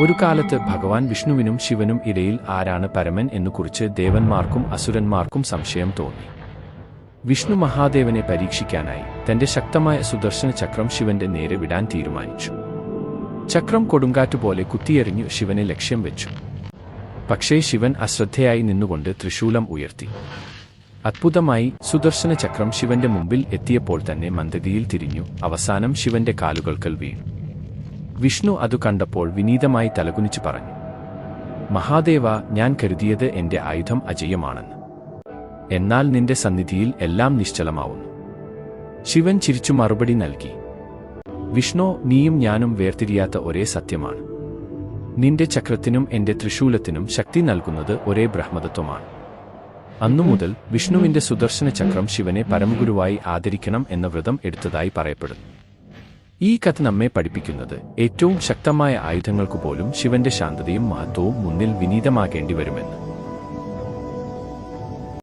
ഒരു കാലത്ത് ഭഗവാൻ വിഷ്ണുവിനും ശിവനും ഇടയിൽ ആരാണ് പരമൻ എന്നുകുറിച്ച് ദേവന്മാർക്കും അസുരന്മാർക്കും സംശയം തോന്നി. വിഷ്ണു മഹാദേവനെ പരീക്ഷിക്കാനായി തന്റെ ശക്തമായ സുദർശന ചക്രം ശിവന്റെ നേരെ വിടാൻ തീരുമാനിച്ചു. ചക്രം കൊടുങ്കാറ്റുപോലെ കുത്തിയെറിഞ്ഞു ശിവനെ ലക്ഷ്യം വെച്ചു. പക്ഷേ ശിവൻ അശ്രദ്ധയായി നിന്നുകൊണ്ട് ത്രിശൂലം ഉയർത്തി. അത്ഭുതമായി സുദർശന ചക്രം ശിവന്റെ മുമ്പിൽ എത്തിയപ്പോൾ തന്നെ മന്ദതിയിൽ തിരിഞ്ഞു. അവസാനം ശിവന്റെ കാലുകൾക്കൽ വീണു. വിഷ്ണു അതു കണ്ടപ്പോൾ വിനീതമായി തലകുനിച്ചു പറഞ്ഞു മഹാദേവ ഞാൻ കരുതിയത് എന്റെ ആയുധം അജയമാണെന്ന്. എന്നാൽ നിന്റെ സന്നിധിയിൽ എല്ലാം നിശ്ചലമാവുന്നു. ശിവൻ ചിരിച്ചു മറുപടി നൽകി വിഷ്ണു നീയും ഞാനും വേർതിരിയാത്ത ഒരേ സത്യമാണ്. നിന്റെ ചക്രത്തിനും എന്റെ ത്രിശൂലത്തിനും ശക്തി നൽകുന്നത് ഒരേ ബ്രഹ്മതത്വമാണ്. അന്നുമുതൽ വിഷ്ണുവിന്റെ സുദർശന ചക്രം ശിവനെ പരമഗുരുവായി ആദരിക്കണം എന്ന വ്രതം എടുത്തതായി പറയപ്പെടുന്നു. ഈ കഥ നമ്മെ പഠിപ്പിക്കുന്നത് ഏറ്റവും ശക്തമായ ആയുധങ്ങൾക്കുപോലും ശിവന്റെ ശാന്തതയും മഹത്വവും മുന്നിൽ വിനീതമാകേണ്ടി വരുമെന്ന്